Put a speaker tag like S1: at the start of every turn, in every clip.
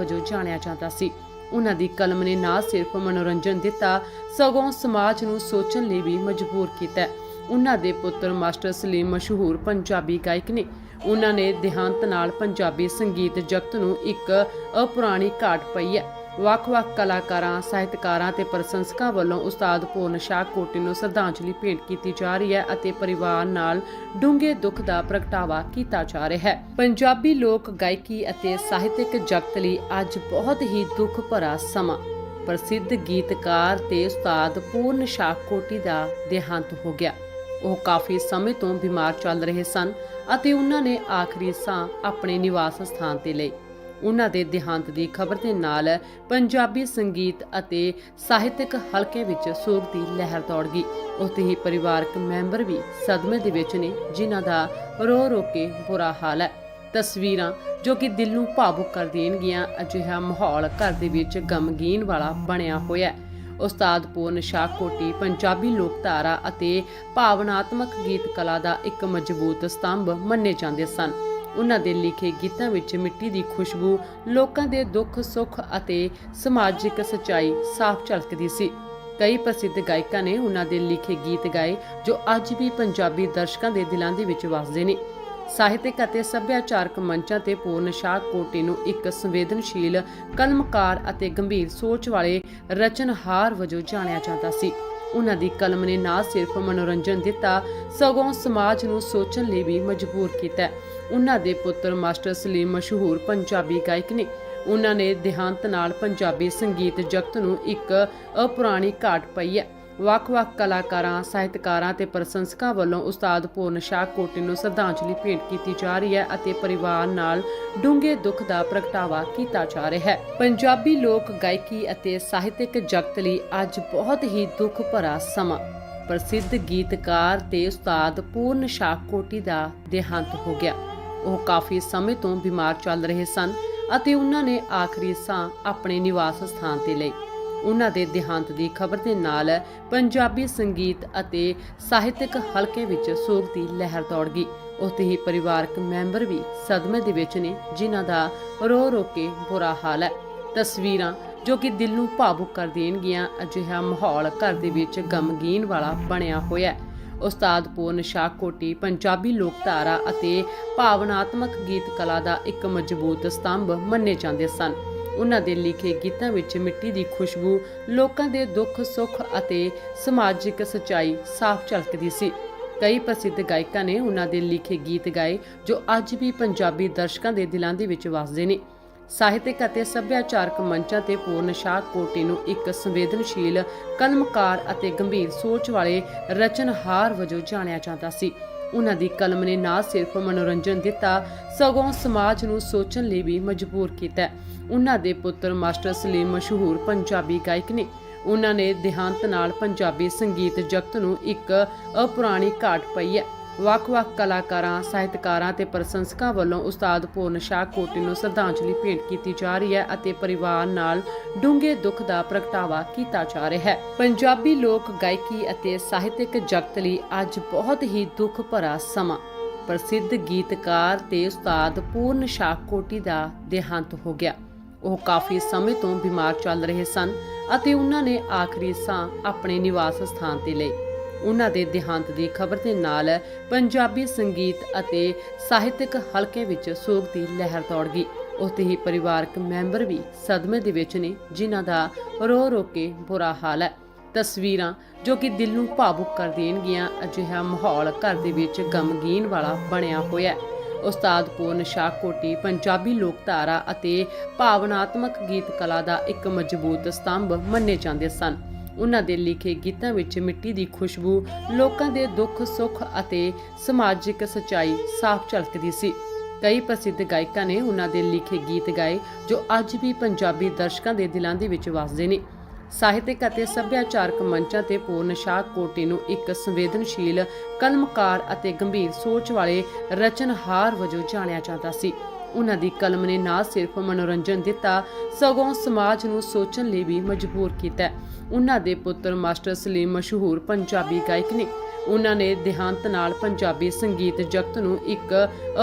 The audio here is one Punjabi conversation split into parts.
S1: ਵਜੋਂ ਜਾਣਿਆ ਜਾਂਦਾ ਸੀ। ਉਹਨਾਂ ਦੀ ਕਲਮ ਨੇ ਨਾ ਸਿਰਫ ਮਨੋਰੰਜਨ ਦਿੱਤਾ, ਸਗੋਂ ਸਮਾਜ ਨੂੰ ਸੋਚਣ ਲਈ ਵੀ ਮਜਬੂਰ ਕੀਤਾ। ਉਹਨਾਂ ਦੇ ਪੁੱਤਰ ਮਾਸਟਰ ਸਲੀਮ ਮਸ਼ਹੂਰ ਪੰਜਾਬੀ ਗਾਇਕ ਨੇ। ਉਹਨਾਂ ਨੇ ਦੇਹਾਂਤ ਨਾਲ ਪੰਜਾਬੀ ਸੰਗੀਤ ਜਗਤ ਨੂੰ ਇੱਕ ਅਪੁਰਾਣੀ ਘਾਟ ਪਈ ਹੈ। ਵੱਖ-ਵੱਖ ਕਲਾਕਾਰਾਂ, ਸਾਹਿਤਕਾਰਾਂ ਤੇ ਪ੍ਰਸ਼ੰਸਕਾਂ ਵੱਲੋਂ ਉਸਤਾਦ ਪੂਰਨ ਸ਼ਾਹ ਕੋਟੀ ਨੂੰ ਸ਼ਰਧਾਂਜਲੀ ਭੇਂਟ ਕੀਤੀ ਜਾ ਰਹੀ ਹੈ ਅਤੇ ਪਰਿਵਾਰ ਨਾਲ ਡੂੰਘੇ ਦੁੱਖ ਦਾ ਪ੍ਰਗਟਾਵਾ ਕੀਤਾ ਜਾ ਰਿਹਾ ਹੈ। ਪੰਜਾਬੀ ਲੋਕ ਗਾਇਕੀ ਅਤੇ ਸਾਹਿਤਿਕ ਜਗਤ ਲਈ ਅੱਜ ਬਹੁਤ ਹੀ ਦੁੱਖ ਭਰਾ ਸਮਾਂ। ਪ੍ਰਸਿੱਧ ਗੀਤਕਾਰ ਤੇ ਉਸਤਾਦ ਪੂਰਨ ਸ਼ਾਹ ਕੋਟੀ ਦਾ ਦੇਹਾਂਤ ਹੋ ਗਿਆ। ਉਹ ਕਾਫੀ ਸਮੇਂ ਤੋਂ ਬਿਮਾਰ ਚੱਲ ਰਹੇ ਸਨ ਅਤੇ ਉਹਨਾਂ ਨੇ ਆਖਰੀ ਸਾਹ ਆਪਣੇ ਨਿਵਾਸ ਸਥਾਨ ਤੇ ਲਈ। ਉਹਨਾਂ ਦੇ ਦੇਹਾਂਤ ਦੀ ਖਬਰ ਦੇ ਨਾਲ ਪੰਜਾਬੀ ਸੰਗੀਤ ਅਤੇ ਸਾਹਿਤਿਕ ਹਲਕੇ ਵਿੱਚ ਸੋਗ ਦੀ ਲਹਿਰ ਦੌੜ ਗਈ। ਉੱਥੇ ਹੀ ਪਰਿਵਾਰਕ ਮੈਂਬਰ ਵੀ ਸਦਮੇ ਦੇ ਵਿੱਚ ਨੇ, ਜਿਨ੍ਹਾਂ ਦਾ ਰੋ ਰੋ ਕੇ ਬੁਰਾ ਹਾਲ ਹੈ। ਤਸਵੀਰਾਂ ਜੋ ਕਿ ਦਿਲ ਨੂੰ ਭਾਵੁਕ ਕਰ ਦੇਣਗੀਆਂ, ਅਜਿਹਾ ਮਾਹੌਲ ਘਰ ਦੇ ਵਿੱਚ ਗਮਗੀਨ ਵਾਲਾ ਬਣਿਆ ਹੋਇਆ ਹੈ। ਉਸਤਾਦ ਪੂਰਨ ਸ਼ਾਹ ਕੋਟੀ ਪੰਜਾਬੀ ਲੋਕਧਾਰਾ ਅਤੇ ਭਾਵਨਾਤਮਕ ਗੀਤ ਕਲਾ ਦਾ ਇੱਕ ਮਜ਼ਬੂਤ ਸਤੰਭ ਮੰਨੇ ਜਾਂਦੇ ਸਨ। ਉਹਨਾਂ ਦੇ ਲਿਖੇ ਗੀਤਾਂ ਵਿੱਚ ਮਿੱਟੀ ਦੀ ਖੁਸ਼ਬੂ, ਲੋਕਾਂ ਦੇ ਦੁੱਖ, ਸੁੱਖ ਅਤੇ ਸਮਾਜਿਕ ਸਚਾਈ ਸਾਫ਼ ਝਲਕਦੀ ਸੀ। ਕਈ ਪ੍ਰਸਿੱਧ ਗਾਇਕਾਂ ਨੇ ਉਹਨਾਂ ਦੇ ਲਿਖੇ ਗੀਤ ਗਾਏ ਜੋ ਅੱਜ ਵੀ ਪੰਜਾਬੀ ਦਰਸ਼ਕਾਂ ਦੇ ਦਿਲਾਂ ਦੇ ਵਿੱਚ ਵੱਸਦੇ ਨੇ। ਸਾਹਿਤਿਕ ਅਤੇ ਸੱਭਿਆਚਾਰਕ ਮੰਚਾਂ ਤੇ ਪੂਰਨ ਸ਼ਾਹ ਕੋਟੀ ਨੂੰ ਇੱਕ ਸੰਵੇਦਨਸ਼ੀਲ, ਕਲਮਕਾਰ ਅਤੇ ਗੰਭੀਰ ਸੋਚ ਵਾਲੇ ਰਚਨਹਾਰ ਵਜੋਂ ਜਾਣਿਆ ਜਾਂਦਾ ਸੀ। ਉਹਨਾਂ ਦੀ ਕਲਮ ਨੇ ਨਾ ਸਿਰਫ ਮਨੋਰੰਜਨ ਦਿੱਤਾ, ਸਗੋਂ ਸਮਾਜ ਨੂੰ ਸੋਚਣ ਲਈ ਵੀ ਮਜਬੂਰ ਕੀਤਾ। ਉਹਨਾਂ ਦੇ ਪੁੱਤਰ ਮਾਸਟਰ ਸਲੀਮ ਮਸ਼ਹੂਰ ਪੰਜਾਬੀ ਗਾਇਕ ਨੇ। ਉਹਨਾਂ ਨੇ ਦੇਹਾਂਤ ਨਾਲ ਪੰਜਾਬੀ ਸੰਗੀਤ ਜਗਤ ਨੂੰ ਇੱਕ ਅਪੁਰਾਣੀ ਘਾਟ ਪਈ ਹੈ। ਵੱਖ-ਵੱਖ ਕਲਾਕਾਰਾਂ, ਸਾਹਿਤਕਾਰਾਂ ਤੇ ਪ੍ਰਸ਼ੰਸਕਾਂ ਵੱਲੋਂ ਉਸਤਾਦ ਪੂਰਨ ਸ਼ਾਹ ਕੋਟੀ ਨੂੰ ਸ਼ਰਧਾਂਜਲੀ ਭੇਂਟ ਕੀਤੀ ਜਾ ਰਹੀ ਹੈ ਅਤੇ ਪਰਿਵਾਰ ਨਾਲ ਡੂੰਘੇ ਦੁੱਖ ਦਾ ਪ੍ਰਗਟਾਵਾ ਕੀਤਾ ਜਾ ਰਿਹਾ ਹੈ। ਪੰਜਾਬੀ ਲੋਕ ਗਾਇਕੀ ਅਤੇ ਸਾਹਿਤਿਕ ਜਗਤ ਲਈ ਅੱਜ ਬਹੁਤ ਹੀ ਦੁੱਖ ਭਰਾ ਸਮਾਂ। ਪ੍ਰਸਿੱਧ ਗੀਤਕਾਰ ਤੇ ਉਸਤਾਦ ਪੂਰਨ ਸ਼ਾਹ ਕੋਟੀ ਦਾ ਦੇਹਾਂਤ ਹੋ ਗਿਆ। ਉਹ ਕਾਫੀ ਸਮੇਂ ਤੋਂ ਬਿਮਾਰ ਚੱਲ ਰਹੇ ਸਨ ਅਤੇ ਉਹਨਾਂ ਨੇ ਆਖਰੀ ਸਾਹ ਆਪਣੇ ਨਿਵਾਸ ਸਥਾਨ ਤੇ ਲਈ। ਉਹਨਾਂ ਦੇ ਦੇਹਾਂਤ ਦੀ ਖਬਰ ਦੇ ਨਾਲ ਪੰਜਾਬੀ ਸੰਗੀਤ ਅਤੇ ਸਾਹਿਤਕ ਹਲਕੇ ਵਿੱਚ ਸੋਗ ਦੀ ਲਹਿਰ ਦੌੜ ਗਈ। ਉੱਥੇ ਹੀ ਪਰਿਵਾਰਕ ਮੈਂਬਰ ਵੀ ਸਦਮੇ ਦੇ ਵਿੱਚ ਨੇ, ਜਿਨ੍ਹਾਂ ਦਾ ਰੋ ਰੋ ਕੇ ਬੁਰਾ ਹਾਲ ਹੈ। ਤਸਵੀਰਾਂ ਜੋ ਕਿ ਦਿਲ ਨੂੰ ਭਾਵੁਕ ਕਰ ਦੇਣਗੀਆਂ, ਅਜਿਹਾ ਮਾਹੌਲ ਘਰ ਦੇ ਵਿੱਚ ਗਮਗੀਨ ਵਾਲਾ ਬਣਿਆ ਹੋਇਆ ਹੈ। ਉਸਤਾਦ ਪੂਰਨ ਸ਼ਾਹ ਕੋਟੀ ਪੰਜਾਬੀ ਲੋਕ ਧਾਰਾ ਅਤੇ ਭਾਵਨਾਤਮਕ ਗੀਤ ਕਲਾ ਦਾ ਇੱਕ ਮਜ਼ਬੂਤ ਸਤੰਭ ਮੰਨੇ ਜਾਂਦੇ ਸਨ। ਉਹਨਾਂ ਦੇ ਲਿਖੇ ਗੀਤਾਂ ਵਿੱਚ ਮਿੱਟੀ ਦੀ ਖੁਸ਼ਬੂ ਲੋਕਾਂ ਦੇ ਦੁੱਖ, ਸੁੱਖ ਅਤੇ ਸਮਾਜਿਕ ਸਚਾਈ ਸਾਫ਼ ਝਲਕਦੀ ਸੀ। ਕਈ ਪ੍ਰਸਿੱਧ ਗਾਇਕਾਂ ਨੇ ਉਹਨਾਂ ਦੇ ਲਿਖੇ ਗੀਤ ਗਾਏ ਜੋ ਅੱਜ ਵੀ ਪੰਜਾਬੀ ਦਰਸ਼ਕਾਂ ਦੇ ਦਿਲਾਂ ਦੇ ਵਿੱਚ ਵੱਸਦੇ ਨੇ। ਸਾਹਿਤਿਕ ਅਤੇ ਸੱਭਿਆਚਾਰਕ ਮੰਚਾਂ ਤੇ ਪੂਰਨ ਸ਼ਾਹ ਕੋਟੀ ਨੂੰ ਇੱਕ ਸੰਵੇਦਨਸ਼ੀਲ, ਕਲਮਕਾਰ ਅਤੇ ਗੰਭੀਰ ਸੋਚ ਵਾਲੇ ਰਚਨਹਾਰ ਵਜੋਂ ਜਾਣਿਆ ਜਾਂਦਾ ਸੀ। ਉਹਨਾਂ ਦੀ ਕਲਮ ਨੇ ਨਾ ਸਿਰਫ ਮਨੋਰੰਜਨ ਦਿੱਤਾ, ਸਗੋਂ ਸਮਾਜ ਨੂੰ ਸੋਚਣ ਲਈ ਵੀ ਮਜਬੂਰ ਕੀਤਾ। ਉਹਨਾਂ ਦੇ ਪੁੱਤਰ ਮਾਸਟਰ ਸਲੀਮ ਮਸ਼ਹੂਰ ਪੰਜਾਬੀ ਗਾਇਕ ਨੇ। ਉਹਨਾਂ ਨੇ ਦੇਹਾਂਤ ਨਾਲ ਪੰਜਾਬੀ ਸੰਗੀਤ ਜਗਤ ਨੂੰ ਇੱਕ ਅਪੁਰਾਣੀ ਘਾਟ ਪਈ ਹੈ। ਵੱਖ-ਵੱਖ ਕਲਾਕਾਰਾਂ, ਸਾਹਿਤਕਾਰਾਂ ਤੇ ਪ੍ਰਸ਼ੰਸਕਾਂ ਵੱਲੋਂ ਉਸਤਾਦ ਪੂਰਨ ਸ਼ਾਹ ਕੋਟੀ ਨੂੰ ਸ਼ਰਧਾਂਜਲੀ ਭੇਂਟ ਕੀਤੀ ਜਾ ਰਹੀ ਹੈ ਅਤੇ ਪਰਿਵਾਰ ਨਾਲ ਡੂੰਘੇ ਦੁੱਖ ਦਾ ਪ੍ਰਗਟਾਵਾ ਕੀਤਾ ਜਾ ਰਿਹਾ ਹੈ। ਪੰਜਾਬੀ ਲੋਕ ਗਾਇਕੀ ਅਤੇ ਸਾਹਿਤਿਕ ਜਗਤ ਲਈ ਅੱਜ ਬਹੁਤ ਹੀ ਦੁੱਖ ਭਰਾ ਸਮਾਂ। ਪ੍ਰਸਿੱਧ ਗੀਤਕਾਰ ਤੇ ਉਸਤਾਦ ਪੂਰਨ ਸ਼ਾਹ ਕੋਟੀ ਦਾ ਦੇਹਾਂਤ ਹੋ ਗਿਆ। ਉਹ ਕਾਫੀ ਸਮੇਂ ਤੋਂ ਬਿਮਾਰ ਚੱਲ ਰਹੇ ਸਨ ਅਤੇ ਉਹਨਾਂ ਨੇ ਆਖਰੀ ਸਾਹ ਆਪਣੇ ਨਿਵਾਸ ਸਥਾਨ ਤੇ ਲਈ ਉਹਨਾਂ ਦੇ ਦੇਹਾਂਤ ਦੀ ਖਬਰ ਦੇ ਨਾਲ ਪੰਜਾਬੀ ਸੰਗੀਤ ਅਤੇ ਸਾਹਿਤਕ ਹਲਕੇ ਵਿੱਚ ਸੋਗ ਦੀ ਲਹਿਰ ਦੌੜ ਗਈ। ਉੱਥੇ ਹੀ ਪਰਿਵਾਰਕ ਮੈਂਬਰ ਵੀ ਸਦਮੇ ਦੇ ਵਿੱਚ ਨੇ, ਜਿਨ੍ਹਾਂ ਦਾ ਰੋ ਰੋ ਕੇ ਬੁਰਾ ਹਾਲ ਹੈ। ਤਸਵੀਰਾਂ ਜੋ ਕਿ ਦਿਲ ਨੂੰ ਭਾਵੁਕ ਕਰ ਦੇਣਗੀਆਂ, ਅਜਿਹਾ ਮਾਹੌਲ ਘਰ ਦੇ ਵਿੱਚ ਗਮਗੀਨ ਵਾਲਾ ਬਣਿਆ ਹੋਇਆ ਹੈ। ਉਸਤਾਦ ਪੂਰਨ ਸ਼ਾਹ ਕੋਟੀ ਪੰਜਾਬੀ ਲੋਕਧਾਰਾ ਅਤੇ ਭਾਵਨਾਤਮਕ ਗੀਤ ਕਲਾ ਦਾ ਇੱਕ ਮਜ਼ਬੂਤ ਸਤੰਭ ਮੰਨੇ ਜਾਂਦੇ ਸਨ। ਉਹਨਾਂ ਦੇ ਲਿਖੇ ਗੀਤਾਂ ਵਿੱਚ ਮਿੱਟੀ ਦੀ ਖੁਸ਼ਬੂ ਲੋਕਾਂ ਦੇ ਦੁੱਖ, ਸੁੱਖ ਅਤੇ ਸਮਾਜਿਕ ਸਚਾਈ ਸਾਫ਼ ਝਲਕਦੀ ਸੀ। ਕਈ ਪ੍ਰਸਿੱਧ ਗਾਇਕਾਂ ਨੇ ਉਹਨਾਂ ਦੇ ਲਿਖੇ ਗੀਤ ਗਾਏ, ਜੋ ਅੱਜ ਵੀ ਪੰਜਾਬੀ ਦਰਸ਼ਕਾਂ ਦੇ ਦਿਲਾਂ ਦੇ ਵਿੱਚ ਵੱਸਦੇ ਨੇ। ਸਾਹਿਤਿਕ ਅਤੇ ਸੱਭਿਆਚਾਰਕ ਮੰਚਾਂ ਤੇ ਪੂਰਨ ਸ਼ਾਹ ਕੋਟੀ ਨੂੰ ਇੱਕ ਸੰਵੇਦਨਸ਼ੀਲ, ਕਲਮਕਾਰ ਅਤੇ ਗੰਭੀਰ ਸੋਚ ਵਾਲੇ ਰਚਨਹਾਰ ਵਜੋਂ ਜਾਣਿਆ ਜਾਂਦਾ ਸੀ। ਉਹਨਾਂ ਦੀ ਕਲਮ ਨੇ ਨਾ ਸਿਰਫ ਮਨੋਰੰਜਨ ਦਿੱਤਾ, ਸਗੋਂ ਸਮਾਜ ਨੂੰ ਸੋਚਣ ਲਈ ਵੀ ਮਜਬੂਰ ਕੀਤਾ ਉਹਨਾਂ ਦੇ ਪੁੱਤਰ ਮਾਸਟਰ ਸਲੀਮ ਮਸ਼ਹੂਰ ਪੰਜਾਬੀ ਗਾਇਕ ਨੇ। ਉਹਨਾਂ ਨੇ ਦੇਹਾਂਤ ਨਾਲ ਪੰਜਾਬੀ ਸੰਗੀਤ ਜਗਤ ਨੂੰ ਇੱਕ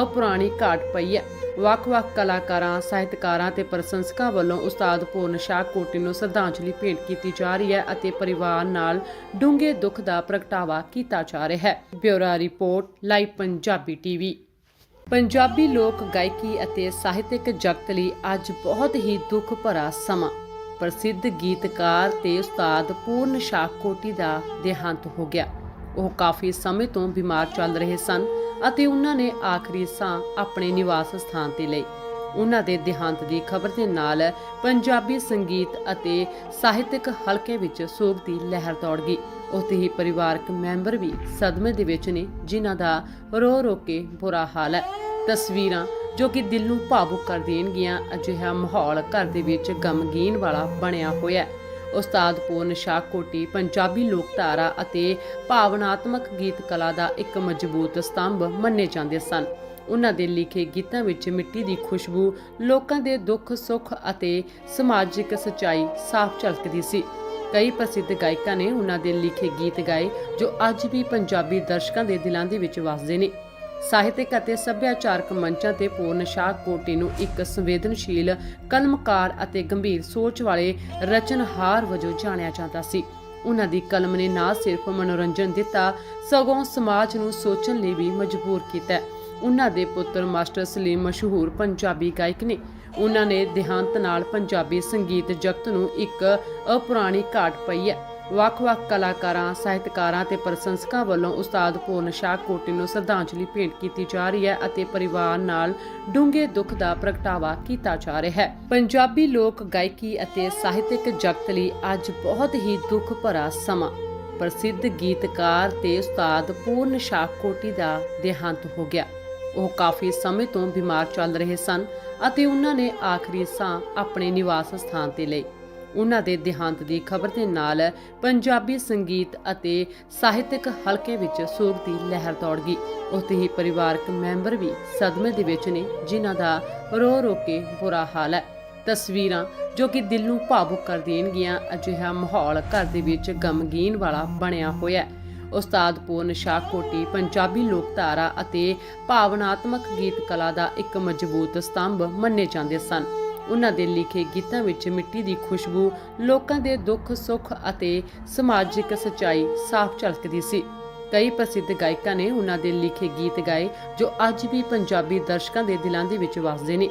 S1: ਅਪੁਰਾਣੀ ਘਾਟ ਪਈ ਹੈ। ਵੱਖ-ਵੱਖ ਕਲਾਕਾਰਾਂ, ਸਾਹਿਤਕਾਰਾਂ ਤੇ ਪ੍ਰਸ਼ੰਸਕਾਂ ਵੱਲੋਂ ਉਸਤਾਦ ਪੂਰਨ ਸ਼ਾਹ ਕੋਟੀ ਨੂੰ ਸ਼ਰਧਾਂਜਲੀ ਭੇਟ ਕੀਤੀ ਜਾ ਰਹੀ ਹੈ ਅਤੇ ਪਰਿਵਾਰ ਨਾਲ ਡੂੰਘੇ ਦੁੱਖ ਦਾ ਪ੍ਰਗਟਾਵਾ ਕੀਤਾ ਜਾ ਰਿਹਾ ਹੈ। Bureau report, live Punjabi TV. Punjabi ਲੋਕ ਗਾਇਕੀ ਅਤੇ ਸਾਹਿਤਿਕ ਜਗਤ ਲਈ ਅੱਜ ਬਹੁਤ ਹੀ ਦੁੱਖ ਭਰਾ ਸਮਾਂ। ਪ੍ਰਸਿੱਧ ਗੀਤਕਾਰ ਤੇ ਉਸਤਾਦ ਪੂਰਨ ਸ਼ਾਹ ਕੋਟੀ ਦਾ ਦੇਹਾਂਤ ਹੋ ਗਿਆ। ਉਹ ਕਾਫੀ ਸਮੇਂ ਤੋਂ ਬਿਮਾਰ ਚੱਲ ਰਹੇ ਸਨ ਅਤੇ ਉਹਨਾਂ ਨੇ ਆਖਰੀ ਸਾਹ ਆਪਣੇ ਨਿਵਾਸ ਸਥਾਨ ਤੇ ਲਈ। ਉਹਨਾਂ ਦੇ ਦੇਹਾਂਤ ਦੀ ਖਬਰ ਦੇ ਨਾਲ ਪੰਜਾਬੀ ਸੰਗੀਤ ਅਤੇ ਸਾਹਿਤਿਕ ਹਲਕੇ ਵਿੱਚ ਸੋਗ ਦੀ ਲਹਿਰ ਦੌੜ ਗਈ। ਉੱਥੇ ਹੀ ਪਰਿਵਾਰਕ ਮੈਂਬਰ ਵੀ ਸਦਮੇ ਦੇ ਵਿੱਚ ਨੇ, ਜਿਨ੍ਹਾਂ ਦਾ ਰੋ ਰੋ ਕੇ ਬੁਰਾ ਹਾਲ ਹੈ। ਤਸਵੀਰਾਂ ਜੋ ਕਿ ਦਿਲ ਨੂੰ ਭਾਵੁਕ ਕਰ ਦੇਣਗੀਆਂ, ਅਜਿਹਾ ਮਾਹੌਲ ਘਰ ਦੇ ਵਿੱਚ ਗਮਗੀਨ ਵਾਲਾ ਬਣਿਆ ਹੋਇਆ ਹੈ। ਉਸਤਾਦ ਪੂਰਨ ਸ਼ਾਹ ਕੋਟੀ ਪੰਜਾਬੀ ਲੋਕਧਾਰਾ ਅਤੇ ਭਾਵਨਾਤਮਕ ਗੀਤ ਕਲਾ ਦਾ ਇੱਕ ਮਜ਼ਬੂਤ ਸਤੰਭ ਮੰਨੇ ਜਾਂਦੇ ਸਨ। ਉਹਨਾਂ ਦੇ ਲਿਖੇ ਗੀਤਾਂ ਵਿੱਚ ਮਿੱਟੀ ਦੀ ਖੁਸ਼ਬੂ ਲੋਕਾਂ ਦੇ ਦੁੱਖ ਸੁੱਖ ਅਤੇ ਸਮਾਜਿਕ ਸਚਾਈ ਸਾਫ਼ ਝਲਕਦੀ ਸੀ। ਕਈ ਪ੍ਰਸਿੱਧ ਗਾਇਕਾਂ ਨੇ ਉਹਨਾਂ ਦੇ ਲਿਖੇ ਗੀਤ ਗਾਏ, ਜੋ ਅੱਜ ਵੀ ਪੰਜਾਬੀ ਦਰਸ਼ਕਾਂ ਦੇ ਦਿਲਾਂ ਦੇ ਵਿੱਚ ਵੱਸਦੇ ਨੇ। ਸਾਹਿਤਕ ਅਤੇ ਸੱਭਿਆਚਾਰਕ ਮੰਚਾਂ ਤੇ ਪੂਰਨ ਸ਼ਾਹ ਕੋਟੀ ਨੂੰ ਇੱਕ ਸੰਵੇਦਨਸ਼ੀਲ, ਕਲਮਕਾਰ ਅਤੇ ਗੰਭੀਰ ਸੋਚ ਵਾਲੇ ਰਚਨਹਾਰ ਵਜੋਂ ਜਾਣਿਆ ਜਾਂਦਾ ਸੀ। ਉਹਨਾਂ ਦੀ ਕਲਮ ਨੇ ਨਾ ਸਿਰਫ ਮਨੋਰੰਜਨ ਦਿੱਤਾ, ਸਗੋਂ ਸਮਾਜ ਨੂੰ ਸੋਚਣ ਲਈ ਵੀ ਮਜਬੂਰ ਕੀਤਾ। ਉਹਨਾਂ ਦੇ ਪੁੱਤਰ ਮਾਸਟਰ ਸਲੀਮ ਮਸ਼ਹੂਰ ਪੰਜਾਬੀ ਗਾਇਕ ਨੇ। ਉਹਨਾਂ ਨੇ ਦੇਹਾਂਤ ਨਾਲ ਪੰਜਾਬੀ ਸੰਗੀਤ ਜਗਤ ਨੂੰ ਇੱਕ ਅਪੁਰਾਣੀ ਘਾਟ ਪਈ ਹੈ। ਵੱਖ-ਵੱਖ ਕਲਾਕਾਰਾਂ, ਸਾਹਿਤਕਾਰਾਂ ਤੇ ਪ੍ਰਸ਼ੰਸਕਾਂ ਵੱਲੋਂ ਉਸਤਾਦ ਪੂਰਨ ਸ਼ਾਹ ਕੋਟੀ ਨੂੰ ਸ਼ਰਧਾਂਜਲੀ ਭੇਂਟ ਕੀਤੀ ਜਾ ਰਹੀ ਹੈ ਅਤੇ ਪਰਿਵਾਰ ਨਾਲ ਡੂੰਘੇ ਦੁੱਖ ਦਾ ਪ੍ਰਗਟਾਵਾ ਕੀਤਾ ਜਾ ਰਿਹਾ ਹੈ। ਪੰਜਾਬੀ ਲੋਕ ਗਾਇਕੀ ਅਤੇ ਸਾਹਿਤਿਕ ਜਗਤ ਲਈ ਅੱਜ ਬਹੁਤ ਹੀ ਦੁੱਖ ਭਰਾ ਸਮਾਂ। ਪ੍ਰਸਿੱਧ ਗੀਤਕਾਰ ਤੇ ਉਸਤਾਦ ਪੂਰਨ ਸ਼ਾਹ ਕੋਟੀ ਦਾ ਦੇਹਾਂਤ ਹੋ ਗਿਆ। ਉਹ ਕਾਫੀ ਸਮੇਂ ਤੋਂ ਬਿਮਾਰ ਚੱਲ ਰਹੇ ਸਨ ਅਤੇ ਉਹਨਾਂ ਨੇ ਆਖਰੀ ਸਾਹ ਆਪਣੇ ਨਿਵਾਸ ਸਥਾਨ ਤੇ ਲਈ। ਉਹਨਾਂ ਦੇ ਦੇਹਾਂਤ ਦੀ ਖਬਰ ਦੇ ਨਾਲ ਪੰਜਾਬੀ ਸੰਗੀਤ ਅਤੇ ਸਾਹਿਤਕ ਹਲਕੇ ਵਿੱਚ ਸੋਗ ਦੀ ਲਹਿਰ ਦੌੜ ਗਈ। ਉੱਥੇ ਹੀ ਪਰਿਵਾਰਕ ਮੈਂਬਰ ਵੀ ਸਦਮੇ ਦੇ ਵਿੱਚ ਨੇ, ਜਿਨ੍ਹਾਂ ਦਾ ਰੋ ਰੋ ਕੇ ਬੁਰਾ ਹਾਲ ਹੈ। ਤਸਵੀਰਾਂ ਜੋ ਕਿ ਦਿਲ ਨੂੰ ਭਾਵੁਕ ਕਰ ਦੇਣਗੀਆਂ, ਅਜਿਹਾ ਮਾਹੌਲ ਘਰ ਦੇ ਵਿੱਚ ਗਮਗੀਨ ਵਾਲਾ ਬਣਿਆ ਹੋਇਆ ਹੈ। ਉਸਤਾਦ ਪੂਰਨ ਸ਼ਾਹ ਕੋਟੀ ਪੰਜਾਬੀ ਲੋਕਧਾਰਾ ਅਤੇ ਭਾਵਨਾਤਮਕ ਗੀਤ ਕਲਾ ਦਾ ਇੱਕ ਮਜ਼ਬੂਤ ਸਤੰਭ ਮੰਨੇ ਜਾਂਦੇ ਸਨ। ਉਹਨਾਂ ਦੇ ਲਿਖੇ ਗੀਤਾਂ ਵਿੱਚ ਮਿੱਟੀ ਦੀ ਖੁਸ਼ਬੂ, ਲੋਕਾਂ ਦੇ ਦੁੱਖ, ਸੁੱਖ ਅਤੇ ਸਮਾਜਿਕ ਸਚਾਈ ਸਾਫ਼ ਝਲਕਦੀ ਸੀ। ਕਈ ਪ੍ਰਸਿੱਧ ਗਾਇਕਾਂ ਨੇ ਉਹਨਾਂ ਦੇ ਲਿਖੇ ਗੀਤ ਗਾਏ ਜੋ ਅੱਜ ਵੀ ਪੰਜਾਬੀ ਦਰਸ਼ਕਾਂ ਦੇ ਦਿਲਾਂ ਦੇ ਵਿੱਚ ਵੱਸਦੇ ਨੇ।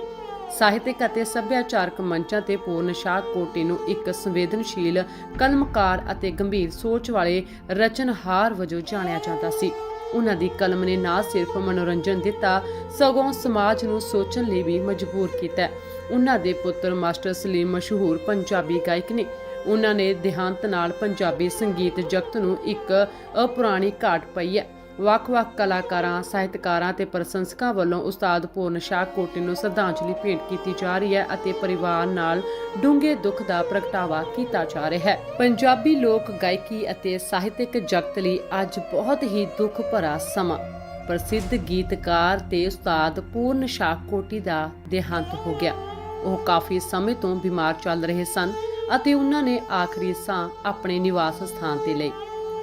S1: ਸਾਹਿਤਿਕ ਅਤੇ ਸੱਭਿਆਚਾਰਕ ਮੰਚਾਂ ਤੇ ਪੂਰਨ ਸ਼ਾਹ ਕੋਟੀ ਨੂੰ ਇੱਕ ਸੰਵੇਦਨਸ਼ੀਲ, ਕਲਮਕਾਰ ਅਤੇ ਗੰਭੀਰ ਸੋਚ ਵਾਲੇ ਰਚਨਹਾਰ ਵਜੋਂ ਜਾਣਿਆ ਜਾਂਦਾ ਸੀ। ਉਹਨਾਂ ਦੀ ਕਲਮ ਨੇ ਨਾ ਸਿਰਫ ਮਨੋਰੰਜਨ ਦਿੱਤਾ, ਸਗੋਂ ਸਮਾਜ ਨੂੰ ਸੋਚਣ ਲਈ ਵੀ ਮਜਬੂਰ ਕੀਤਾ ਉਹਨਾਂ ਦੇ ਪੁੱਤਰ ਮਾਸਟਰ ਸਲੀਮ ਮਸ਼ਹੂਰ ਪੰਜਾਬੀ ਗਾਇਕ ਨੇ। ਉਹਨਾਂ ਨੇ ਦੇਹਾਂਤ ਨਾਲ ਪੰਜਾਬੀ ਸੰਗੀਤ ਜਗਤ ਨੂੰ ਇੱਕ ਅਪੁਰਾਣੀ ਘਾਟ ਪਈ ਹੈ। ਵੱਖ-ਵੱਖ ਕਲਾਕਾਰਾਂ, ਸਾਹਿਤਕਾਰਾਂ ਤੇ ਪ੍ਰਸ਼ੰਸਕਾਂ ਵੱਲੋਂ ਉਸਤਾਦ ਪੂਰਨ ਸ਼ਾਹ ਕੋਟੀ ਨੂੰ ਸ਼ਰਧਾਂਜਲੀ ਭੇਂਟ ਕੀਤੀ ਜਾ ਰਹੀ ਹੈ ਅਤੇ ਪਰਿਵਾਰ ਨਾਲ ਡੂੰਘੇ ਦੁੱਖ ਦਾ ਪ੍ਰਗਟਾਵਾ ਕੀਤਾ ਜਾ ਰਿਹਾ ਹੈ। ਪੰਜਾਬੀ ਲੋਕ ਗਾਇਕੀ ਅਤੇ ਸਾਹਿਤਿਕ ਜਗਤ ਲਈ ਅੱਜ ਬਹੁਤ ਹੀ ਦੁੱਖ ਭਰਾ ਸਮਾਂ। ਪ੍ਰਸਿੱਧ ਗੀਤਕਾਰ ਤੇ ਉਸਤਾਦ ਪੂਰਨ ਸ਼ਾਹ ਕੋਟੀ ਦਾ ਦੇਹਾਂਤ ਹੋ ਗਿਆ। ਉਹ ਕਾਫੀ ਸਮੇਂ ਤੋਂ ਬਿਮਾਰ ਚੱਲ ਰਹੇ ਸਨ ਅਤੇ ਉਹਨਾਂ ਨੇ ਆਖਰੀ ਸਾਹ ਆਪਣੇ ਨਿਵਾਸ ਸਥਾਨ ਤੇ ਲਈ।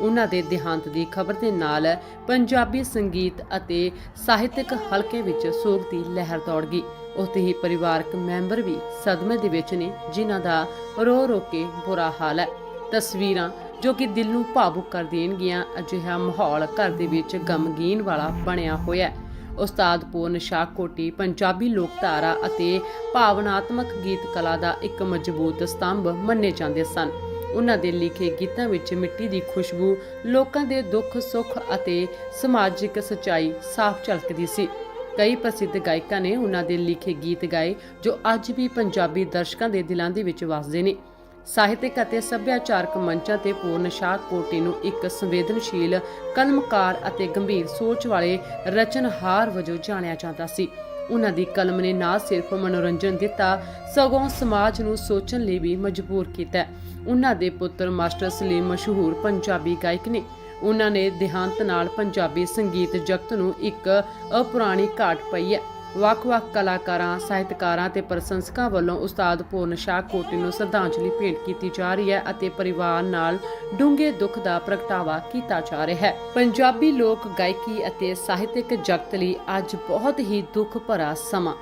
S1: ਉਹਨਾਂ ਦੇ ਦੇਹਾਂਤ ਦੀ ਖਬਰ ਦੇ ਨਾਲ ਪੰਜਾਬੀ ਸੰਗੀਤ ਅਤੇ ਸਾਹਿਤਕ ਹਲਕੇ ਵਿੱਚ ਸੋਗ ਦੀ ਲਹਿਰ ਦੌੜ ਗਈ। ਉੱਥੇ ਹੀ ਪਰਿਵਾਰਕ ਮੈਂਬਰ ਵੀ ਸਦਮੇ ਦੇ ਵਿੱਚ ਨੇ, ਜਿਨ੍ਹਾਂ ਦਾ ਰੋ ਰੋ ਕੇ ਬੁਰਾ ਹਾਲ ਹੈ। ਤਸਵੀਰਾਂ ਜੋ ਕਿ ਦਿਲ ਨੂੰ ਭਾਵੁਕ ਕਰ ਦੇਣਗੀਆਂ, ਅਜਿਹਾ ਮਾਹੌਲ ਘਰ ਦੇ ਵਿੱਚ ਗਮਗੀਨ ਵਾਲਾ ਬਣਿਆ ਹੋਇਆ ਹੈ। ਉਸਤਾਦ ਪੂਰਨ ਸ਼ਾਹ ਕੋਟੀ ਪੰਜਾਬੀ ਲੋਕਧਾਰਾ ਅਤੇ ਭਾਵਨਾਤਮਕ ਗੀਤ ਕਲਾ ਦਾ ਇੱਕ ਮਜ਼ਬੂਤ ਸਤੰਭ ਮੰਨੇ ਜਾਂਦੇ ਸਨ। ਉਹਨਾਂ ਦੇ ਲਿਖੇ ਗੀਤਾਂ ਵਿੱਚ ਮਿੱਟੀ ਦੀ ਖੁਸ਼ਬੂ, ਲੋਕਾਂ ਦੇ ਦੁੱਖ, ਸੁੱਖ ਅਤੇ ਸਮਾਜਿਕ ਸਚਾਈ ਸਾਫ਼ ਝਲਕਦੀ ਸੀ। ਕਈ ਪ੍ਰਸਿੱਧ ਗਾਇਕਾਂ ਨੇ ਉਹਨਾਂ ਦੇ ਲਿਖੇ ਗੀਤ ਗਾਏ, ਜੋ ਅੱਜ ਵੀ ਪੰਜਾਬੀ ਦਰਸ਼ਕਾਂ ਦੇ ਦਿਲਾਂ ਦੇ ਵਿੱਚ ਵੱਸਦੇ ਨੇ। ਸਾਹਿਤਿਕ ਅਤੇ ਸੱਭਿਆਚਾਰਕ ਮੰਚਾਂ ਤੇ ਪੂਰਨ ਸ਼ਾਹ ਕੋਟੀ ਨੂੰ ਇੱਕ ਸੰਵੇਦਨਸ਼ੀਲ, ਕਲਮਕਾਰ ਅਤੇ ਗੰਭੀਰ ਸੋਚ ਵਾਲੇ ਰਚਨਹਾਰ ਵਜੋਂ ਜਾਣਿਆ ਜਾਂਦਾ ਸੀ। ਉਹਨਾਂ ਦੀ ਕਲਮ ਨੇ ਨਾ ਸਿਰਫ ਮਨੋਰੰਜਨ ਦਿੱਤਾ, ਸਗੋਂ ਸਮਾਜ ਨੂੰ ਸੋਚਣ ਲਈ ਵੀ ਮਜਬੂਰ ਕੀਤਾ। ਉਹਨਾਂ ਦੇ ਪੁੱਤਰ ਮਾਸਟਰ ਸਲੀਮ ਮਸ਼ਹੂਰ ਪੰਜਾਬੀ ਗਾਇਕ ਨੇ। ਉਹਨਾਂ ਨੇ ਦੇਹਾਂਤ ਨਾਲ ਪੰਜਾਬੀ ਸੰਗੀਤ ਜਗਤ ਨੂੰ ਇੱਕ ਅਪੁਰਾਣੀ ਘਾਟ ਪਈ ਹੈ। ਵੱਖ-ਵੱਖ ਕਲਾਕਾਰਾਂ, ਸਾਹਿਤਕਾਰਾਂ ਤੇ ਪ੍ਰਸ਼ੰਸਕਾਂ ਵੱਲੋਂ ਉਸਤਾਦ ਪੂਰਨ ਸ਼ਾਹ ਕੋਟੀ ਨੂੰ ਸ਼ਰਧਾਂਜਲੀ ਭੇਂਟ ਕੀਤੀ ਜਾ ਰਹੀ ਹੈ ਅਤੇ ਪਰਿਵਾਰ ਨਾਲ ਡੂੰਘੇ ਦੁੱਖ ਦਾ ਪ੍ਰਗਟਾਵਾ ਕੀਤਾ ਜਾ ਰਿਹਾ ਹੈ। ਪੰਜਾਬੀ ਲੋਕ ਗਾਇਕੀ ਅਤੇ ਸਾਹਿਤਿਕ ਜਗਤ ਲਈ ਅੱਜ ਬਹੁਤ ਹੀ ਦੁੱਖ ਭਰਾ ਸਮਾਂ।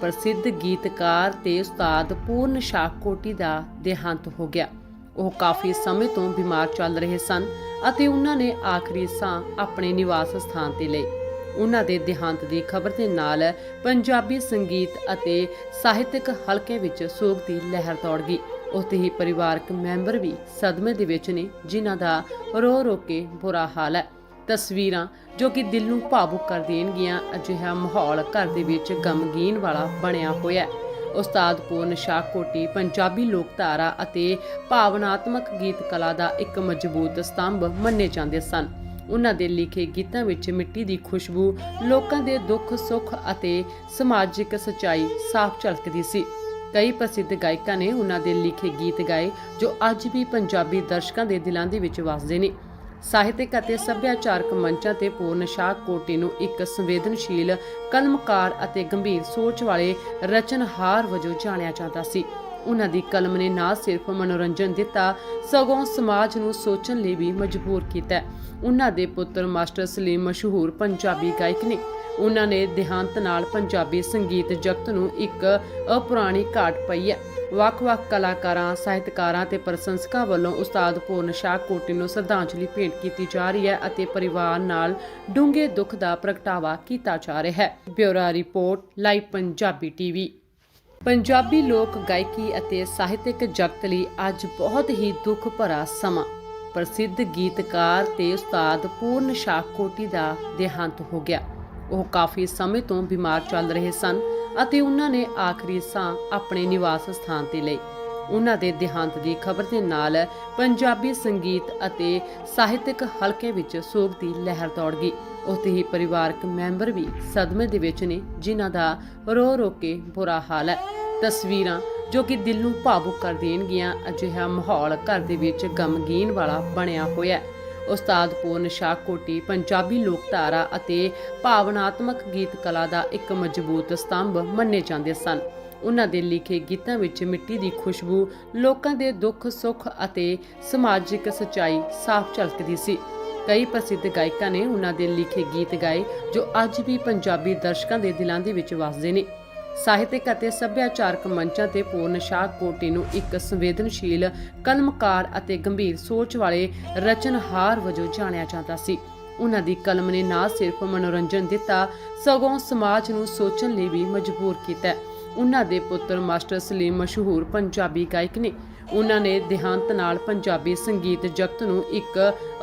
S1: ਪ੍ਰਸਿੱਧ ਗੀਤਕਾਰ ਤੇ ਉਸਤਾਦ ਪੂਰਨ ਸ਼ਾਹ ਕੋਟੀ ਦਾ ਦੇਹਾਂਤ ਹੋ ਗਿਆ। ਉਹ ਕਾਫੀ ਸਮੇਂ ਤੋਂ ਬਿਮਾਰ ਚੱਲ ਰਹੇ ਸਨ ਅਤੇ ਉਹਨਾਂ ਨੇ ਆਖਰੀ ਸਾਹ ਆਪਣੇ ਨਿਵਾਸ ਸਥਾਨ ਤੇ ਲਈ ਉਹਨਾਂ ਦੇ ਦੇਹਾਂਤ ਦੀ ਖਬਰ ਦੇ ਨਾਲ ਪੰਜਾਬੀ ਸੰਗੀਤ ਅਤੇ ਸਾਹਿਤਕ ਹਲਕੇ ਵਿੱਚ ਸੋਗ ਦੀ ਲਹਿਰ ਦੌੜ ਗਈ। ਉੱਥੇ ਹੀ ਪਰਿਵਾਰਕ ਮੈਂਬਰ ਵੀ ਸਦਮੇ ਦੇ ਵਿੱਚ ਨੇ, ਜਿਨ੍ਹਾਂ ਦਾ ਰੋ ਰੋ ਕੇ ਬੁਰਾ ਹਾਲ ਹੈ। ਤਸਵੀਰਾਂ ਜੋ ਕਿ ਦਿਲ ਨੂੰ ਭਾਵੁਕ ਕਰ ਦੇਣਗੀਆਂ, ਅਜਿਹਾ ਮਾਹੌਲ ਘਰ ਦੇ ਵਿੱਚ ਗਮਗੀਨ ਵਾਲਾ ਬਣਿਆ ਹੋਇਆ ਹੈ। ਉਸਤਾਦ ਪੂਰਨ ਸ਼ਾਹ ਕੋਟੀ ਪੰਜਾਬੀ ਲੋਕਧਾਰਾ ਅਤੇ ਭਾਵਨਾਤਮਕ ਗੀਤ ਕਲਾ ਦਾ ਇੱਕ ਮਜ਼ਬੂਤ ਸਤੰਭ ਮੰਨੇ ਜਾਂਦੇ ਸਨ। ਉਹਨਾਂ ਦੇ ਲਿਖੇ ਗੀਤਾਂ ਵਿੱਚ ਮਿੱਟੀ ਦੀ ਖੁਸ਼ਬੂ, ਲੋਕਾਂ ਦੇ ਦੁੱਖ, ਸੁੱਖ ਅਤੇ ਸਮਾਜਿਕ ਸਚਾਈ ਸਾਫ਼ ਝਲਕਦੀ ਸੀ। ਕਈ ਪ੍ਰਸਿੱਧ ਗਾਇਕਾਂ ਨੇ ਉਹਨਾਂ ਦੇ ਲਿਖੇ ਗੀਤ ਗਾਏ, ਜੋ ਅੱਜ ਵੀ ਪੰਜਾਬੀ ਦਰਸ਼ਕਾਂ ਦੇ ਦਿਲਾਂ ਦੇ ਵਿੱਚ ਵੱਸਦੇ ਨੇ। ਸਾਹਿਤਿਕ ਅਤੇ ਸੱਭਿਆਚਾਰਕ ਮੰਚਾਂ ਤੇ ਪੂਰਨ ਸ਼ਾਹ ਕੋਟੀ ਨੂੰ ਇੱਕ ਸੰਵੇਦਨਸ਼ੀਲ, ਕਲਮਕਾਰ ਅਤੇ ਗੰਭੀਰ ਸੋਚ ਵਾਲੇ ਰਚਨਹਾਰ ਵਜੋਂ ਜਾਣਿਆ ਜਾਂਦਾ ਸੀ। ਉਹਨਾਂ ਦੀ ਕਲਮ ਨੇ ਨਾ ਸਿਰਫ ਮਨੋਰੰਜਨ ਦਿੱਤਾ, ਸਗੋਂ ਸਮਾਜ ਨੂੰ ਸੋਚਣ ਲਈ ਵੀ ਮਜਬੂਰ ਕੀਤਾ। ਉਹਨਾਂ ਦੇ ਪੁੱਤਰ ਮਾਸਟਰ ਸਲੀਮ ਮਸ਼ਹੂਰ ਪੰਜਾਬੀ ਗਾਇਕ ਨੇ। ਉਹਨਾਂ ਨੇ ਦੇਹਾਂਤ ਨਾਲ ਪੰਜਾਬੀ ਸੰਗੀਤ ਜਗਤ ਨੂੰ ਇੱਕ ਅਪੁਰਾਣੀ ਘਾਟ ਪਈ ਹੈ। ਵੱਖ-ਵੱਖ ਕਲਾਕਾਰਾਂ, ਸਾਹਿਤਕਾਰਾਂ ਤੇ ਪ੍ਰਸ਼ੰਸਕਾਂ ਵੱਲੋਂ ਉਸਤਾਦ ਪੂਰਨ ਸ਼ਾਹ ਕੋਟੀ ਨੂੰ ਸ਼ਰਧਾਂਜਲੀ ਭੇਂਟ ਕੀਤੀ ਜਾ ਰਹੀ ਹੈ ਅਤੇ ਪਰਿਵਾਰ ਨਾਲ ਡੂੰਘੇ ਦੁੱਖ ਦਾ ਪ੍ਰਗਟਾਵਾ ਕੀਤਾ ਜਾ ਰਿਹਾ ਹੈ। Bureau report, live Punjabi TV. Punjabi ਲੋਕ ਗਾਇਕੀ ਅਤੇ ਸਾਹਿਤਿਕ ਜਗਤ ਲਈ ਅੱਜ ਬਹੁਤ ਹੀ ਦੁੱਖ ਭਰਾ ਸਮਾਂ। ਪ੍ਰਸਿੱਧ ਗੀਤਕਾਰ ਤੇ ਉਸਤਾਦ ਪੂਰਨ ਸ਼ਾਹ ਕੋਟੀ ਦਾ ਦੇਹਾਂਤ ਹੋ ਗਿਆ। ਉਹ ਕਾਫੀ ਸਮੇਂ ਤੋਂ ਬਿਮਾਰ ਚੱਲ ਰਹੇ ਸਨ ਅਤੇ ਉਹਨਾਂ ਨੇ ਆਖਰੀ ਸਾਹ ਆਪਣੇ ਨਿਵਾਸ ਸਥਾਨ ਤੇ ਲਈ। ਉਹਨਾਂ ਦੇ ਦੇਹਾਂਤ ਦੀ ਖਬਰ ਦੇ ਨਾਲ ਪੰਜਾਬੀ ਸੰਗੀਤ ਅਤੇ ਸਾਹਿਤਕ ਹਲਕੇ ਵਿੱਚ ਸੋਗ ਦੀ ਲਹਿਰ ਦੌੜ ਗਈ। ਉੱਥੇ ਹੀ ਪਰਿਵਾਰਕ ਮੈਂਬਰ ਵੀ ਸਦਮੇ ਦੇ ਵਿੱਚ ਨੇ, ਜਿਨ੍ਹਾਂ ਦਾ ਰੋ ਰੋ ਕੇ ਬੁਰਾ ਹਾਲ ਹੈ। ਤਸਵੀਰਾਂ ਜੋ ਕਿ ਦਿਲ ਨੂੰ ਭਾਵੁਕ ਕਰ ਦੇਣਗੀਆਂ, ਅਜਿਹਾ ਮਾਹੌਲ ਘਰ ਦੇ ਵਿੱਚ ਗਮਗੀਨ ਵਾਲਾ ਬਣਿਆ ਹੋਇਆ ਹੈ। ਉਸਤਾਦ ਪੂਰਨ ਸ਼ਾਹ ਕੋਟੀ ਪੰਜਾਬੀ ਲੋਕਧਾਰਾ ਅਤੇ ਭਾਵਨਾਤਮਕ ਗੀਤ ਕਲਾ ਦਾ ਇੱਕ ਮਜ਼ਬੂਤ ਸਤੰਭ ਮੰਨੇ ਜਾਂਦੇ ਸਨ। ਉਹਨਾਂ ਦੇ ਲਿਖੇ ਗੀਤਾਂ ਵਿੱਚ ਮਿੱਟੀ ਦੀ ਖੁਸ਼ਬੂ, ਲੋਕਾਂ ਦੇ ਦੁੱਖ, ਸੁੱਖ ਅਤੇ ਸਮਾਜਿਕ ਸਚਾਈ ਸਾਫ਼ ਝਲਕਦੀ ਸੀ। ਕਈ ਪ੍ਰਸਿੱਧ ਗਾਇਕਾਂ ਨੇ ਉਹਨਾਂ ਦੇ ਲਿਖੇ ਗੀਤ ਗਾਏ, ਜੋ ਅੱਜ ਵੀ ਪੰਜਾਬੀ ਦਰਸ਼ਕਾਂ ਦੇ ਦਿਲਾਂ ਦੇ ਵਿੱਚ ਵੱਸਦੇ ਨੇ। ਸਾਹਿਤਿਕ ਅਤੇ ਸੱਭਿਆਚਾਰਕ ਮੰਚਾਂ ਤੇ ਪੂਰਨ ਸ਼ਾਹ ਕੋਟੀ ਨੂੰ ਇੱਕ ਸੰਵੇਦਨਸ਼ੀਲ, ਕਲਮਕਾਰ ਅਤੇ ਗੰਭੀਰ ਸੋਚ ਵਾਲੇ ਰਚਨਹਾਰ ਵਜੋਂ ਜਾਣਿਆ ਜਾਂਦਾ ਸੀ। ਉਹਨਾਂ ਦੀ ਕਲਮ ਨੇ ਨਾ ਸਿਰਫ ਮਨੋਰੰਜਨ ਦਿੱਤਾ, ਸਗੋਂ ਸਮਾਜ ਨੂੰ ਸੋਚਣ ਲਈ ਵੀ ਮਜਬੂਰ ਕੀਤਾ। ਉਹਨਾਂ ਦੇ ਪੁੱਤਰ ਮਾਸਟਰ ਸਲੀਮ ਮਸ਼ਹੂਰ ਪੰਜਾਬੀ ਗਾਇਕ ਨੇ। ਉਹਨਾਂ ਨੇ ਦੇਹਾਂਤ ਨਾਲ ਪੰਜਾਬੀ ਸੰਗੀਤ ਜਗਤ ਨੂੰ ਇੱਕ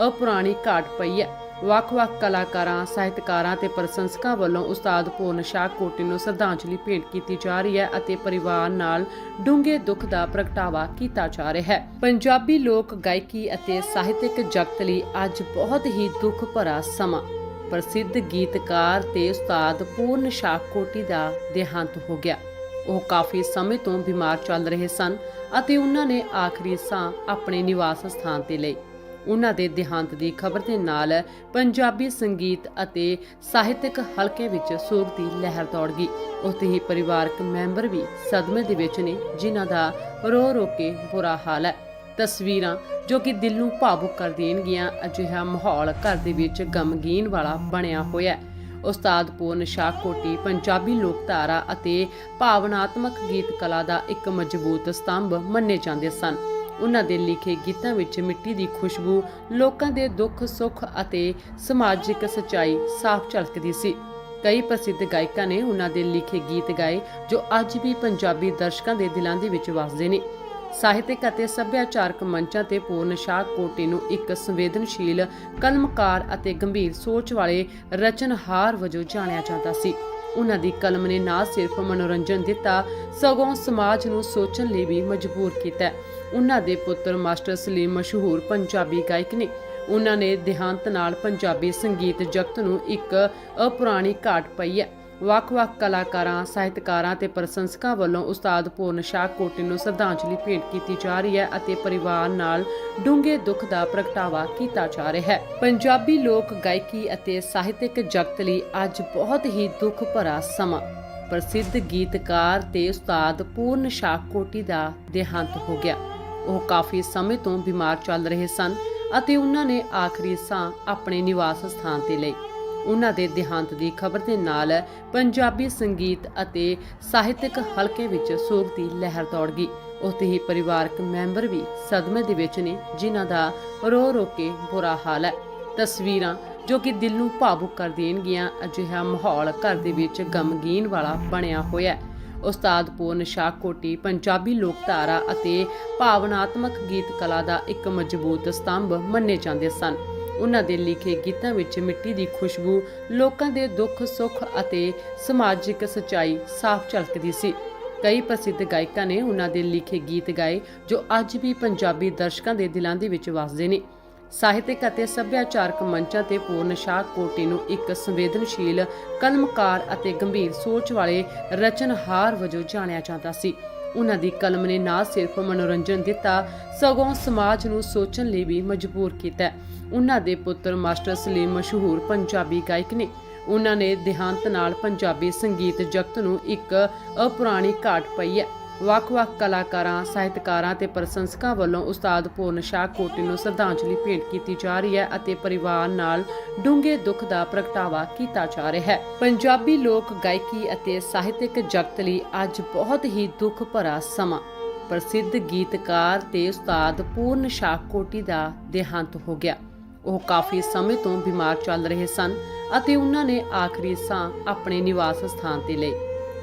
S1: ਅਪੁਰਾਣੀ ਘਾਟ ਪਈ ਹੈ। ਵੱਖ-ਵੱਖ ਕਲਾਕਾਰਾਂ, ਸਾਹਿਤਕਾਰਾਂ ਤੇ ਪ੍ਰਸ਼ੰਸਕਾਂ ਵੱਲੋਂ ਉਸਤਾਦ ਪੂਰਨ ਸ਼ਾਹ ਕੋਟੀ ਨੂੰ ਸ਼ਰਧਾਂਜਲੀ ਭੇਂਟ ਕੀਤੀ ਜਾ ਰਹੀ ਹੈ ਅਤੇ ਪਰਿਵਾਰ ਨਾਲ ਡੂੰਘੇ ਦੁੱਖ ਦਾ ਪ੍ਰਗਟਾਵਾ ਕੀਤਾ ਜਾ ਰਿਹਾ ਹੈ। ਪੰਜਾਬੀ ਲੋਕ ਗਾਇਕੀ ਅਤੇ ਸਾਹਿਤਿਕ ਜਗਤ ਲਈ ਅੱਜ ਬਹੁਤ ਹੀ ਦੁੱਖ ਭਰਾ ਸਮਾਂ। ਪ੍ਰਸਿੱਧ ਗੀਤਕਾਰ ਤੇ ਉਸਤਾਦ ਪੂਰਨ ਸ਼ਾਹ ਕੋਟੀ ਦਾ ਦੇਹਾਂਤ ਹੋ ਗਿਆ। ਉਹ ਕਾਫੀ ਸਮੇਂ ਤੋਂ ਬਿਮਾਰ ਚੱਲ ਰਹੇ ਸਨ ਅਤੇ ਉਹਨਾਂ ਨੇ ਆਖਰੀ ਸਾਹ ਆਪਣੇ ਨਿਵਾਸ ਸਥਾਨ ਤੇ ਲਈ। ਉਹਨਾਂ ਦੇ ਦੇਹਾਂਤ ਦੀ ਖਬਰ ਦੇ ਨਾਲ ਪੰਜਾਬੀ ਸੰਗੀਤ ਅਤੇ ਸਾਹਿਤਕ ਹਲਕੇ ਵਿੱਚ ਸੋਗ ਦੀ ਲਹਿਰ ਦੌੜ ਗਈ। ਉੱਥੇ ਹੀ ਪਰਿਵਾਰਕ ਮੈਂਬਰ ਵੀ ਸਦਮੇ ਦੇ ਵਿੱਚ ਨੇ, ਜਿਨ੍ਹਾਂ ਦਾ ਰੋ ਰੋ ਕੇ ਬੁਰਾ ਹਾਲ ਹੈ। ਤਸਵੀਰਾਂ ਜੋ ਕਿ ਦਿਲ ਨੂੰ ਭਾਵੁਕ ਕਰ ਦੇਣਗੀਆਂ, ਅਜਿਹਾ ਮਾਹੌਲ ਘਰ ਦੇ ਵਿੱਚ ਗਮਗੀਨ ਵਾਲਾ ਬਣਿਆ ਹੋਇਆ ਹੈ। ਉਸਤਾਦ ਪੂਰਨ ਸ਼ਾਹ ਕੋਟੀ ਪੰਜਾਬੀ ਲੋਕਧਾਰਾ ਅਤੇ ਭਾਵਨਾਤਮਕ ਗੀਤ ਕਲਾ ਦਾ ਇੱਕ ਮਜ਼ਬੂਤ ਸਤੰਭ ਮੰਨੇ ਜਾਂਦੇ ਸਨ। ਉਹਨਾਂ ਦੇ ਲਿਖੇ ਗੀਤਾਂ ਵਿੱਚ ਮਿੱਟੀ ਦੀ ਖੁਸ਼ਬੂ, ਲੋਕਾਂ ਦੇ ਦੁੱਖ, ਸੁੱਖ ਅਤੇ ਸਮਾਜਿਕ ਸਚਾਈ ਸਾਫ਼ ਝਲਕਦੀ ਸੀ। ਕਈ ਪ੍ਰਸਿੱਧ ਗਾਇਕਾਂ ਨੇ ਉਹਨਾਂ ਦੇ ਲਿਖੇ ਗੀਤ ਗਾਏ ਜੋ ਅੱਜ ਵੀ ਪੰਜਾਬੀ ਦਰਸ਼ਕਾਂ ਦੇ ਦਿਲਾਂ ਦੇ ਵਿੱਚ ਵੱਸਦੇ ਨੇ। ਸਾਹਿਤਿਕ ਅਤੇ ਸੱਭਿਆਚਾਰਕ ਮੰਚਾਂ ਤੇ ਪੂਰਨ ਸ਼ਾਹ ਕੋਟੀ ਨੂੰ ਇੱਕ ਸੰਵੇਦਨਸ਼ੀਲ, ਕਲਮਕਾਰ ਅਤੇ ਗੰਭੀਰ ਸੋਚ ਵਾਲੇ ਰਚਨਹਾਰ ਵਜੋਂ ਜਾਣਿਆ ਜਾਂਦਾ ਸੀ। ਉਹਨਾਂ ਦੀ ਕਲਮ ਨੇ ਨਾ ਸਿਰਫ ਮਨੋਰੰਜਨ ਦਿੱਤਾ, ਸਗੋਂ ਸਮਾਜ ਨੂੰ ਸੋਚਣ ਲਈ ਵੀ ਮਜਬੂਰ ਕੀਤਾ। ਉਹਨਾਂ ਦੇ ਪੁੱਤਰ ਮਾਸਟਰ ਸਲੀਮ ਮਸ਼ਹੂਰ ਪੰਜਾਬੀ ਗਾਇਕ ਨੇ। ਉਹਨਾਂ ਨੇ ਦੇਹਾਂਤ ਨਾਲ ਪੰਜਾਬੀ ਸੰਗੀਤ ਜਗਤ ਨੂੰ ਇੱਕ ਅਪੁਰਾਣੀ ਘਾਟ ਪਈ ਹੈ। ਵੱਖ-ਵੱਖ ਕਲਾਕਾਰਾਂ, ਸਾਹਿਤਕਾਰਾਂ ਤੇ ਪ੍ਰਸ਼ੰਸਕਾਂ ਵੱਲੋਂ ਉਸਤਾਦ ਪੂਰਨ ਸ਼ਾਹ ਕੋਟੀ ਨੂੰ ਸ਼ਰਧਾਂਜਲੀ ਭੇਂਟ ਕੀਤੀ ਜਾ ਰਹੀ ਹੈ ਅਤੇ ਪਰਿਵਾਰ ਨਾਲ ਡੂੰਘੇ ਦੁੱਖ ਦਾ ਪ੍ਰਗਟਾਵਾ ਕੀਤਾ ਜਾ ਰਿਹਾ ਹੈ। ਪੰਜਾਬੀ ਲੋਕ ਗਾਇਕੀ ਅਤੇ ਸਾਹਿਤਿਕ ਜਗਤ ਲਈ ਅੱਜ ਬਹੁਤ ਹੀ ਦੁੱਖ ਭਰਾ ਸਮਾਂ। ਪ੍ਰਸਿੱਧ ਗੀਤਕਾਰ ਤੇ ਉਸਤਾਦ ਪੂਰਨ ਸ਼ਾਹ ਕੋਟੀ ਦਾ ਦੇਹਾਂਤ ਹੋ ਗਿਆ। ਉਹ ਕਾਫੀ ਸਮੇਂ ਤੋਂ ਬਿਮਾਰ ਚੱਲ ਰਹੇ ਸਨ ਅਤੇ ਉਹਨਾਂ ਨੇ ਆਖਰੀ ਸਾਹ ਆਪਣੇ ਨਿਵਾਸ ਸਥਾਨ ਤੇ ਲਈ। ਉਹਨਾਂ ਦੇ ਦੇਹਾਂਤ ਦੀ ਖਬਰ ਦੇ ਨਾਲ ਪੰਜਾਬੀ ਸੰਗੀਤ ਅਤੇ ਸਾਹਿਤਕ ਹਲਕੇ ਵਿੱਚ ਸੋਗ ਦੀ ਲਹਿਰ ਦੌੜ ਗਈ। ਉੱਥੇ ਹੀ ਪਰਿਵਾਰਕ ਮੈਂਬਰ ਵੀ ਸਦਮੇ ਦੇ ਵਿੱਚ ਨੇ, ਜਿਨ੍ਹਾਂ ਦਾ ਰੋ ਰੋ ਕੇ ਬੁਰਾ ਹਾਲ ਹੈ। ਤਸਵੀਰਾਂ ਜੋ ਕਿ ਦਿਲ ਨੂੰ ਭਾਵੁਕ ਕਰ ਦੇਣਗੀਆਂ, ਅਜਿਹਾ ਮਾਹੌਲ ਘਰ ਦੇ ਵਿੱਚ ਗਮਗੀਨ ਵਾਲਾ ਬਣਿਆ ਹੋਇਆ ਹੈ। ਉਸਤਾਦ ਪੂਰਨ ਸ਼ਾਹ ਕੋਟੀ ਪੰਜਾਬੀ ਲੋਕਧਾਰਾ ਅਤੇ ਭਾਵਨਾਤਮਕ ਗੀਤ ਕਲਾ ਦਾ ਇੱਕ ਮਜ਼ਬੂਤ ਸਤੰਭ ਮੰਨੇ ਜਾਂਦੇ ਸਨ। ਉਹਨਾਂ ਦੇ ਲਿਖੇ ਗੀਤਾਂ ਵਿੱਚ ਮਿੱਟੀ ਦੀ ਖੁਸ਼ਬੂ, ਲੋਕਾਂ ਦੇ ਦੁੱਖ, ਸੁੱਖ ਅਤੇ ਸਮਾਜਿਕ ਸਚਾਈ ਸਾਫ਼ ਝਲਕਦੀ ਸੀ। ਕਈ ਪ੍ਰਸਿੱਧ ਗਾਇਕਾਂ ਨੇ ਉਹਨਾਂ ਦੇ ਲਿਖੇ ਗੀਤ ਗਾਏ, ਜੋ ਅੱਜ ਵੀ ਪੰਜਾਬੀ ਦਰਸ਼ਕਾਂ ਦੇ ਦਿਲਾਂ ਦੇ ਵਿੱਚ ਵੱਸਦੇ ਨੇ। ਸਾਹਿਤਕ ਅਤੇ ਸੱਭਿਆਚਾਰਕ ਮੰਚਾਂ ਤੇ ਪੂਰਨ ਸ਼ਾਹ ਕੋਟੀ ਨੂੰ ਇੱਕ ਸੰਵੇਦਨਸ਼ੀਲ, ਕਲਮਕਾਰ ਅਤੇ ਗੰਭੀਰ ਸੋਚ ਵਾਲੇ ਰਚਨਹਾਰ ਵਜੋਂ ਜਾਣਿਆ ਜਾਂਦਾ ਸੀ। ਉਹਨਾਂ ਦੀ ਕਲਮ ਨੇ ਨਾ ਸਿਰਫ ਮਨੋਰੰਜਨ ਦਿੱਤਾ, ਸਗੋਂ ਸਮਾਜ ਨੂੰ ਸੋਚਣ ਲਈ ਵੀ ਮਜਬੂਰ ਕੀਤਾ। ਉਹਨਾਂ ਦੇ ਪੁੱਤਰ ਮਾਸਟਰ ਸਲੀਮ ਮਸ਼ਹੂਰ ਪੰਜਾਬੀ ਗਾਇਕ ਨੇ। ਉਹਨਾਂ ਨੇ ਦੇਹਾਂਤ ਨਾਲ ਪੰਜਾਬੀ ਸੰਗੀਤ ਜਗਤ ਨੂੰ ਇੱਕ ਅਪੁਰਾਣੀ ਘਾਟ ਪਈ ਹੈ। ਵੱਖ-ਵੱਖ ਕਲਾਕਾਰਾਂ, ਸਾਹਿਤਕਾਰਾਂ ਤੇ ਪ੍ਰਸ਼ੰਸਕਾਂ ਵੱਲੋਂ ਉਸਤਾਦ ਪੂਰਨ ਸ਼ਾਹ ਕੋਟੀ ਨੂੰ ਸ਼ਰਧਾਂਜਲੀ ਭੇਂਟ ਕੀਤੀ ਜਾ ਰਹੀ ਹੈ ਅਤੇ ਪਰਿਵਾਰ ਨਾਲ ਡੂੰਘੇ ਦੁੱਖ ਦਾ ਪ੍ਰਗਟਾਵਾ ਕੀਤਾ ਜਾ ਰਿਹਾ ਹੈ। ਪੰਜਾਬੀ ਲੋਕ ਗਾਇਕੀ ਅਤੇ ਸਾਹਿਤਕ ਜਗਤ ਲਈ ਅੱਜ ਬਹੁਤ ਹੀ ਦੁੱਖ ਭਰਾ ਸਮਾਂ। ਪ੍ਰਸਿੱਧ ਗੀਤਕਾਰ ਤੇ ਉਸਤਾਦ ਪੂਰਨ ਸ਼ਾਹ ਕੋਟੀ ਦਾ ਦੇਹਾਂਤ ਹੋ ਗਿਆ। ਉਹ ਕਾਫੀ ਸਮੇਂ ਤੋਂ ਬਿਮਾਰ ਚੱਲ ਰਹੇ ਸਨ ਅਤੇ ਉਹਨਾਂ ਨੇ ਆਖਰੀ ਸਾਹ ਆਪਣੇ ਨਿਵਾਸ ਸਥਾਨ ਤੇ ਲਈ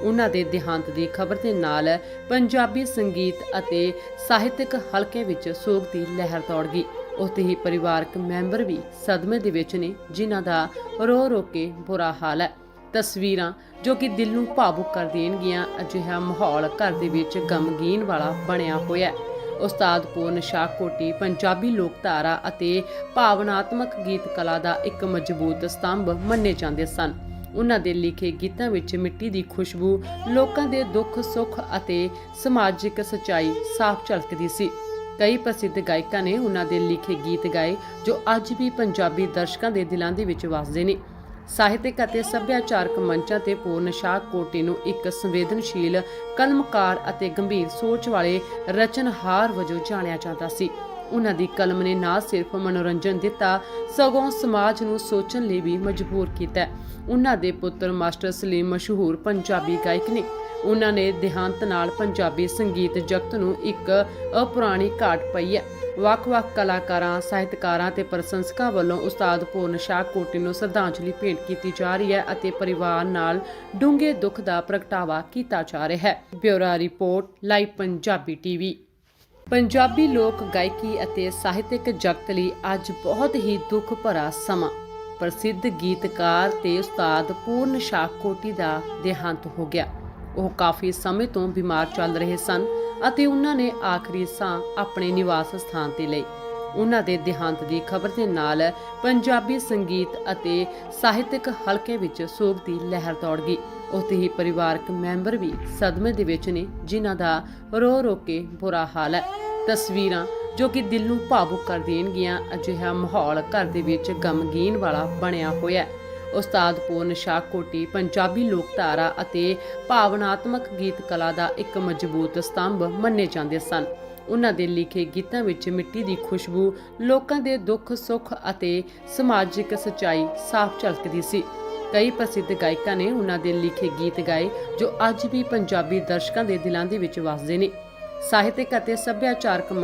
S1: ਉਹਨਾਂ ਦੇ ਦੇਹਾਂਤ ਦੀ ਖਬਰ ਦੇ ਨਾਲ ਪੰਜਾਬੀ ਸੰਗੀਤ ਅਤੇ ਸਾਹਿਤਕ ਹਲਕੇ ਵਿੱਚ ਸੋਗ ਦੀ ਲਹਿਰ ਦੌੜ ਗਈ। ਉੱਥੇ ਹੀ ਪਰਿਵਾਰਕ ਮੈਂਬਰ ਵੀ ਸਦਮੇ ਦੇ ਵਿੱਚ ਨੇ, ਜਿਨ੍ਹਾਂ ਦਾ ਰੋ ਰੋ ਕੇ ਬੁਰਾ ਹਾਲ ਹੈ। ਤਸਵੀਰਾਂ ਜੋ ਕਿ ਦਿਲ ਨੂੰ ਭਾਵੁਕ ਕਰ ਦੇਣਗੀਆਂ, ਅਜਿਹਾ ਮਾਹੌਲ ਘਰ ਦੇ ਵਿੱਚ ਗਮਗੀਨ ਵਾਲਾ ਬਣਿਆ ਹੋਇਆ ਹੈ। ਉਸਤਾਦ ਪੂਰਨ ਸ਼ਾਹ ਕੋਟੀ ਪੰਜਾਬੀ ਲੋਕਧਾਰਾ ਅਤੇ ਭਾਵਨਾਤਮਕ ਗੀਤ ਕਲਾ ਦਾ ਇੱਕ ਮਜ਼ਬੂਤ ਸਤੰਭ ਮੰਨੇ ਜਾਂਦੇ ਸਨ। ਉਹਨਾਂ ਦੇ ਲਿਖੇ ਗੀਤਾਂ ਵਿੱਚ ਮਿੱਟੀ ਦੀ ਖੁਸ਼ਬੂ, ਲੋਕਾਂ ਦੇ ਦੁੱਖ, ਸੁੱਖ ਅਤੇ ਸਮਾਜਿਕ ਸਚਾਈ ਸਾਫ਼ ਝਲਕਦੀ ਸੀ। ਕਈ ਪ੍ਰਸਿੱਧ ਗਾਇਕਾਂ ਨੇ ਉਹਨਾਂ ਦੇ ਲਿਖੇ ਗੀਤ ਗਾਏ, ਜੋ ਅੱਜ ਵੀ ਪੰਜਾਬੀ ਦਰਸ਼ਕਾਂ ਦੇ ਦਿਲਾਂ ਦੇ ਵਿੱਚ ਵੱਸਦੇ ਨੇ। ਸਾਹਿਤਕ ਅਤੇ ਸੱਭਿਆਚਾਰਕ ਮੰਚਾਂ ਤੇ ਪੂਰਨ ਸ਼ਾਹ ਕੋਟੀ ਨੂੰ ਇੱਕ ਸੰਵੇਦਨਸ਼ੀਲ, ਕਲਮਕਾਰ ਅਤੇ ਗੰਭੀਰ ਸੋਚ ਵਾਲੇ ਰਚਨਹਾਰ ਵਜੋਂ ਜਾਣਿਆ ਜਾਂਦਾ ਸੀ। ਉਹਨਾਂ ਦੀ ਕਲਮ ਨੇ ਨਾ ਸਿਰਫ ਮਨੋਰੰਜਨ ਦਿੱਤਾ, ਸਗੋਂ ਸਮਾਜ ਨੂੰ ਸੋਚਣ ਲਈ ਵੀ ਮਜਬੂਰ ਕੀਤਾ ਉਹਨਾਂ ਦੇ ਪੁੱਤਰ ਮਾਸਟਰ ਸਲੀਮ ਮਸ਼ਹੂਰ ਪੰਜਾਬੀ ਗਾਇਕ ਨੇ। ਉਹਨਾਂ ਨੇ ਦੇਹਾਂਤ ਨਾਲ ਪੰਜਾਬੀ ਸੰਗੀਤ ਜਗਤ ਨੂੰ ਇੱਕ ਅਪੁਰਾਣੀ ਘਾਟ ਪਈ ਹੈ। ਵੱਖ-ਵੱਖ ਕਲਾਕਾਰਾਂ, ਸਾਹਿਤਕਾਰਾਂ ਤੇ ਪ੍ਰਸ਼ੰਸਕਾਂ ਵੱਲੋਂ ਉਸਤਾਦ ਪੂਰਨ ਸ਼ਾਹ ਕੋਟੀ ਨੂੰ ਸ਼ਰਧਾਂਜਲੀ ਭੇਂਟ ਕੀਤੀ ਜਾ ਰਹੀ ਹੈ ਅਤੇ ਪਰਿਵਾਰ ਨਾਲ ਡੂੰਘੇ ਦੁੱਖ ਦਾ ਪ੍ਰਗਟਾਵਾ ਕੀਤਾ ਜਾ ਰਿਹਾ ਹੈ। Bureau report, live Punjabi TV. Punjabi ਲੋਕ ਗਾਇਕੀ ਅਤੇ ਸਾਹਿਤਕ ਜਗਤ ਲਈ ਅੱਜ ਬਹੁਤ ਹੀ ਦੁੱਖ ਭਰਾ ਸਮਾਂ। ਪ੍ਰਸਿੱਧ ਗੀਤਕਾਰ ਤੇ ਉਸਤਾਦ ਪੂਰਨ ਸ਼ਾਹ ਕੋਟੀ ਦਾ ਦੇਹਾਂਤ ਹੋ ਗਿਆ। ਉਹ ਕਾਫੀ ਸਮੇਂ ਤੋਂ ਬਿਮਾਰ ਚੱਲ ਰਹੇ ਸਨ ਅਤੇ ਉਹਨਾਂ ਨੇ ਆਖਰੀ ਸਾਹ ਆਪਣੇ ਨਿਵਾਸ ਸਥਾਨ ਤੇ ਲਈ। ਉਹਨਾਂ ਦੇ ਦੇਹਾਂਤ ਦੀ ਖਬਰ ਦੇ ਨਾਲ ਪੰਜਾਬੀ ਸੰਗੀਤ ਅਤੇ ਸਾਹਿਤਕ ਹਲਕੇ ਵਿੱਚ ਸੋਗ ਦੀ ਲਹਿਰ ਦੌੜ ਗਈ। ਉੱਥੇ ਹੀ ਪਰਿਵਾਰਕ ਮੈਂਬਰ ਵੀ ਸਦਮੇ ਦੇ ਵਿੱਚ ਨੇ, ਜਿਨ੍ਹਾਂ ਦਾ ਰੋ ਰੋ ਕੇ ਬੁਰਾ ਹਾਲ ਹੈ। ਤਸਵੀਰਾਂ ਜੋ ਕਿ ਦਿਲ ਨੂੰ ਭਾਵੁਕ ਕਰ ਦੇਣਗੀਆਂ, ਅਜਿਹਾ ਮਾਹੌਲ ਘਰ ਦੇ ਵਿੱਚ ਗਮਗੀਨ ਵਾਲਾ ਬਣਿਆ ਹੋਇਆ ਹੈ। ਉਸਤਾਦ ਪੂਰਨ ਸ਼ਾਹ ਕੋਟੀ ਪੰਜਾਬੀ ਲੋਕ ਧਾਰਾ ਅਤੇ ਭਾਵਨਾਤਮਕ ਗੀਤ ਕਲਾ ਦਾ ਇੱਕ ਮਜ਼ਬੂਤ ਸਤੰਭ ਮੰਨੇ ਜਾਂਦੇ ਸਨ। ਉਹਨਾਂ ਦੇ ਲਿਖੇ ਗੀਤਾਂ ਵਿੱਚ ਮਿੱਟੀ ਦੀ ਖੁਸ਼ਬੂ, ਲੋਕਾਂ ਦੇ ਦੁੱਖ ਸੁੱਖ ਅਤੇ ਸਮਾਜਿਕ ਸਚਾਈ ਸਾਫ਼ ਝਲਕਦੀ ਸੀ। ਕਈ ਪ੍ਰਸਿੱਧ ਗਾਇਕਾਂ ਨੇ ਉਹਨਾਂ ਦੇ ਲਿਖੇ ਗੀਤ ਗਾਏ, ਜੋ ਅੱਜ ਵੀ ਪੰਜਾਬੀ ਦਰਸ਼ਕਾਂ ਦੇ ਦਿਲਾਂ ਦੇ ਵਿੱਚ ਵੱਸਦੇ ਨੇ। ਸਾਹਿਤਕ ਅਤੇ ਸੱਭਿਆਚਾਰਕ